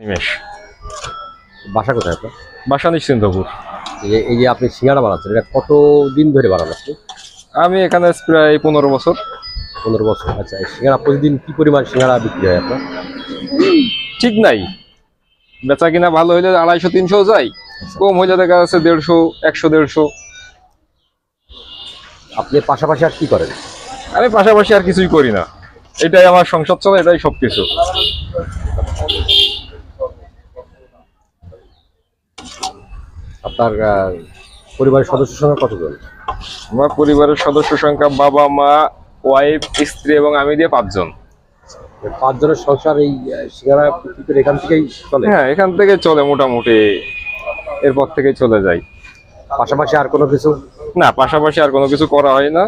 নিমেষ। বাসা কোথায় আপনার? বাসা নিশ্চিন্তপুর। এই যে- আপনি সিঙ্গাড়া বানাচ্ছেন এটা কত দিন ধরে বানান আপনি? আমি এখানে প্রায় পনেরো বছর। পনেরো বছর আচ্ছা এই সিঙ্গাড়া প্রতিদিন কি পরিমাণ সিঙ্গাড়া বিক্রি হয় আপনার? ঠিক নাই। বেচা কিনা ভালো হইলে আড়াইশো তিনশো যায়। কম হইলে দেখা যাচ্ছে দেড়শো একশো দেড়শো। আপনি পাশাপাশি আর কি করেন? আমি পাশাপাশি আর কিছুই করি না। এটাই আমার সংসার চলে এটাই সবকিছু। আপনার পরিবারের সদস্য সংখ্যা কতজন? আমার পরিবারের সদস্য সংখ্যা বাবা মা ওয়াইফ স্ত্রী এবং আমি দিয়ে পাঁচজন। পাঁচজনের সংসার এই করে এখান থেকেই চলে? হ্যাঁ এখান থেকে চলে মোটামুটি এরপর থেকে চলে যাই। পাশাপাশি আর কোনো কিছু? না পাশাপাশি আর কোনো কিছু করা হয় না।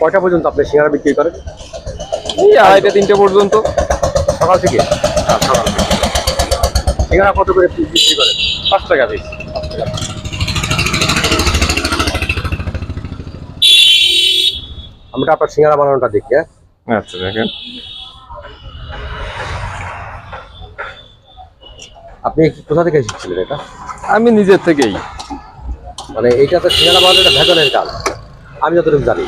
কয়টা পর্যন্ত আপনি সিঙ্গাড়া বিক্রি করেন? এই আড়াইটা তিনটে পর্যন্ত। সকাল থেকে। সিঙ্গাড়া কত করে piece বিক্রি করেন? পাঁচ টাকা পিস আমরা আপনার সিঙ্গাড়া বানানোটা দেখি হ্যাঁ? আচ্ছা দেখেন। আপনি কোথা থেকে শিখছিলেন এটা? আমি নিজের থেকেই। মানে এটা তো সিঙ্গাড়া বানানো এটা ভেতরের কাজ। আমি যতটুকু জানি।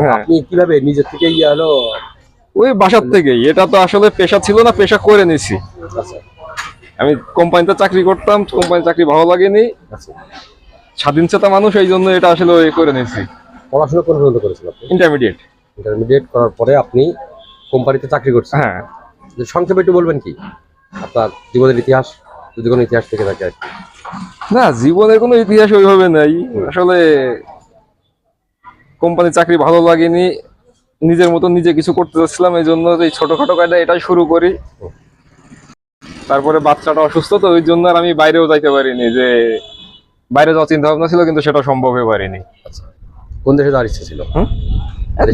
হ্যাঁ। আপনি কীভাবে নিজের থেকে ইয়ে হলো? ওই বাসার থেকেই। এটা তো আসলে পেশা ছিল না পেশা করে নিছি। আচ্ছা। আমি কোম্পানিতে চাকরি করতাম কোম্পানির চাকরি ভালো লাগেনি। আচ্ছা। স্বাধীন চেতা মানুষ এই জন্য এটা আসলে করে নিয়েছি। পড়াশোনা কোন পর্যন্ত আপনি? ইন্টারমিডিয়েট ইন্টারমিডিয়েট করার পরে আপনি কোম্পানিতে চাকরি করছেন। হ্যাঁ। সংক্ষেপে একটু বলবেন কি? আপনার জীবনের ইতিহাস যদি কোনো ইতিহাস থেকে থাকে আর কি। না জীবনের কোনো ইতিহাস ওইভাবে নাই। আসলে কোম্পানির চাকরি ভালো লাগেনি। নিজের মতো নিজে কিছু করতে চাচ্ছিলাম এই জন্য এই ছোটখাটো কাজটা এটাই শুরু করি। তারপরে বাচ্চাটা অসুস্থ তো ওই জন্য আর আমি বাইরেও যাইতে পারিনি যে বাইরে যাওয়ার চিন্তা ভাবনা ছিল কিন্তু সেটা সম্ভব হয়ে পারিনি। কোন দেশে যাওয়ার ইচ্ছা ছিল?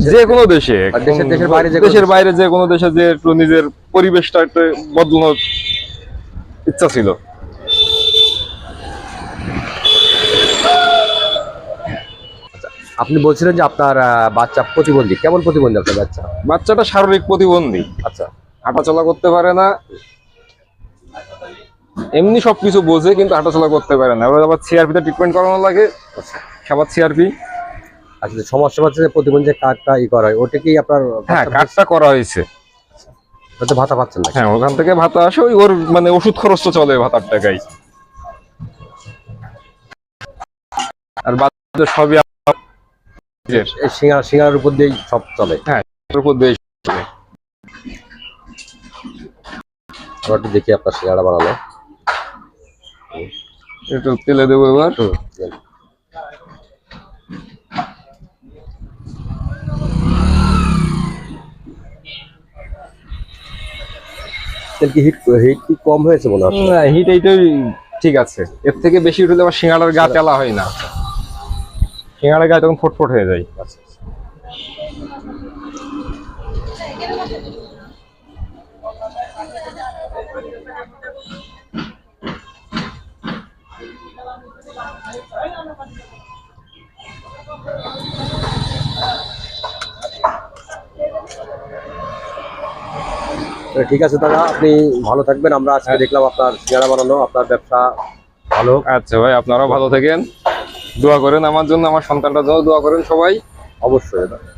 যে কোনো দেশে দেশের- বাইরে দেশের দেশে? বাইরে যে কোনো দেশে যে একটু নিজের পরিবেশটা একটু বদলানোর ইচ্ছা ছিল। আপনি বলছিলেন যে আপনার বাচ্চা প্রতিবন্ধী। কেমন প্রতিবন্ধী আপনার বাচ্চা? বাচ্চাটা শারীরিক প্রতিবন্ধী। আচ্ছা। হাঁটাচলা করতে পারে না এমনি সবকিছু বোঝে কিন্তু হাঁটাচলা করতে পারে না। এবার আবার সিআরপিতে ট্রিটমেন্ট করানো লাগে। সবার সিআরপি আচ্ছা সমস্যা হচ্ছে যে প্রতিবন্ধী যে কার্ডটা ই করা হয় ওটা কি আপনার হ্যাঁ কার্ডটা করা হয়েছে। ওটা ভাতা পাচ্ছেন না হ্যাঁ ওখান থেকে ভাতা আসে ওই ওর মানে ওষুধ খরচ তো চলে ভাতার টাকাই আর বাচ্চাদের সবই এই সিঙ্গার সিঙ্গার উপর দিয়েই সব চলে। হ্যাঁ উপর দিয়ে চলে। আমরা একটু দেখি আপনার সিঙ্গারা বানানো। তেলে দেবো এবার। তেল কি হিট হিট কি কম হয়েছে মনে হয়? না হিট এইটাই ঠিক আছে। এর থেকে বেশি উঠলে আবার সিঙ্গাড়ার গা তেলা হয় না। সিঙ্গাড়ার গায়ে তখন ফটফট হয়ে যায়। আচ্ছা, ঠিক আছে দাদা আপনি ভালো থাকবেন। আমরা আজকে দেখলাম আপনার সিঙ্গারা বানানো আপনার ব্যবসা ভালো। হোক। আচ্ছা ভাই আপনারাও ভালো থাকেন। দোয়া করেন আমার জন্য আমার সন্তানটার জন্য দোয়া করেন সবাই। অবশ্যই দাদা।